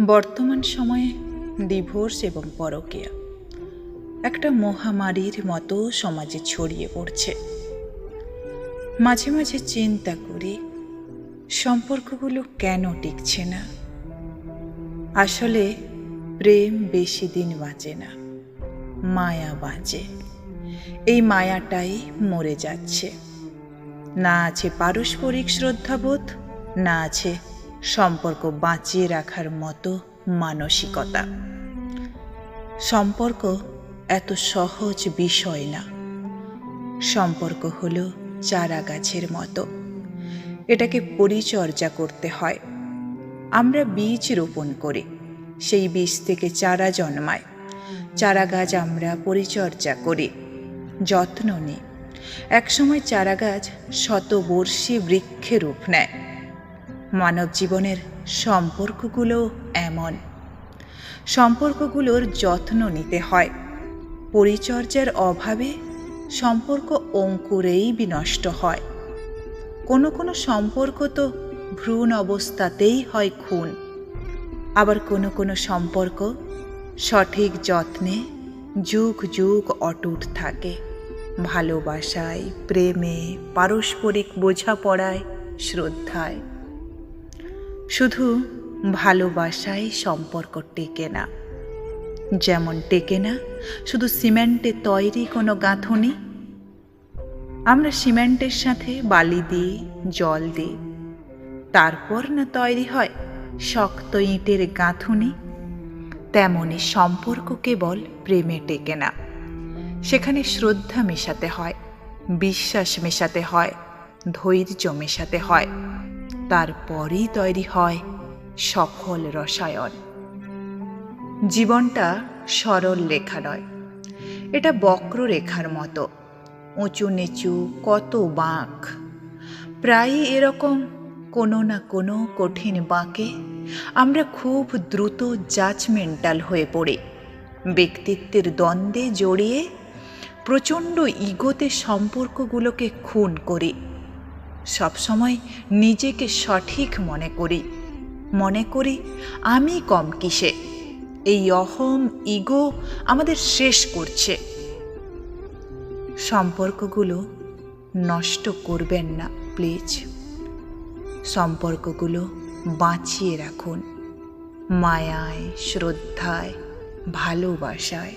বর্তমান সময়ে ডিভোর্স এবং পরকীয়া একটা মহামারীর মতো সমাজে ছড়িয়ে পড়ছে। মাঝে মাঝে চিন্তা করি, সম্পর্কগুলো কেন টিকছে না? আসলে প্রেম বেশি দিন বাঁচে না, মায়া বাঁচে। এই মায়াটাই মরে যাচ্ছে। না আছে পারস্পরিক শ্রদ্ধাবোধ, না আছে সম্পর্ক বাঁচিয়ে রাখার মতো মানসিকতা। সম্পর্ক এত সহজ বিষয় না। সম্পর্ক হলো চারা গাছের মতো। এটাকে পরিচর্যা করতে হয়। আমরা বীজ রোপণ করি, সেই বীজ থেকে চারা জন্মায়। চারা গাছ আমরা পরিচর্যা করি, যত্ন নিই। একসময় চারা গাছ শতবর্ষী বৃক্ষে রূপ নেয়। মানব জীবনের সম্পর্কগুলো এমন। সম্পর্কগুলোর যত্ন নিতে হয়। পরিচর্যার অভাবে সম্পর্ক অঙ্কুরেই বিনষ্ট হয়। কোনো কোনো সম্পর্ক তো ভ্রূণ অবস্থাতেই হয় খুন। আবার কোনো কোনো সম্পর্ক সঠিক যত্নে যুগ যুগ অটুট থাকে। ভালোবাসায়, প্রেমে, পারস্পরিক বোঝাপড়ায়, শ্রদ্ধায়। শুধু ভালোবাসায় সম্পর্ক টেকে না। যেমন টেকে না, শুধু সিমেন্টে তৈরি কোনো গাঁথনি। আমরা সিমেন্টের সাথে বালি দিই জল দিই তারপর না তৈরি হয় শক্ত ইঁটের গাঁথুনি। তেমনই সম্পর্ক কেবল প্রেমে টেকে না। সেখানে শ্রদ্ধা মেশাতে হয়, বিশ্বাস মেশাতে হয়, ধৈর্য মেশাতে হয়। তারপরই তৈরি হয় সফল রসায়ন। জীবনটা সরল লেখা নয়, এটা বক্ররেখার মতো, উঁচু নিচু কত বাঁক। প্রায়ই এরকম কোনো না কোনো কঠিন বাঁকে আমরা খুব দ্রুত জাজমেন্টাল হয়ে পড়ি, ব্যক্তিত্বের দ্বন্দ্বে জড়িয়ে প্রচণ্ড ইগোতে সম্পর্কগুলোকে খুন করি। সবসময় নিজেকে সঠিক মনে করি। মনে করি, আমি কম কিসে? এই অহম ইগো আমাদের শেষ করছে। সম্পর্কগুলো নষ্ট করবেন না, প্লিজ। সম্পর্কগুলো বাঁচিয়ে রাখুন। মায়ায়, শ্রদ্ধায়, ভালোবাসায়।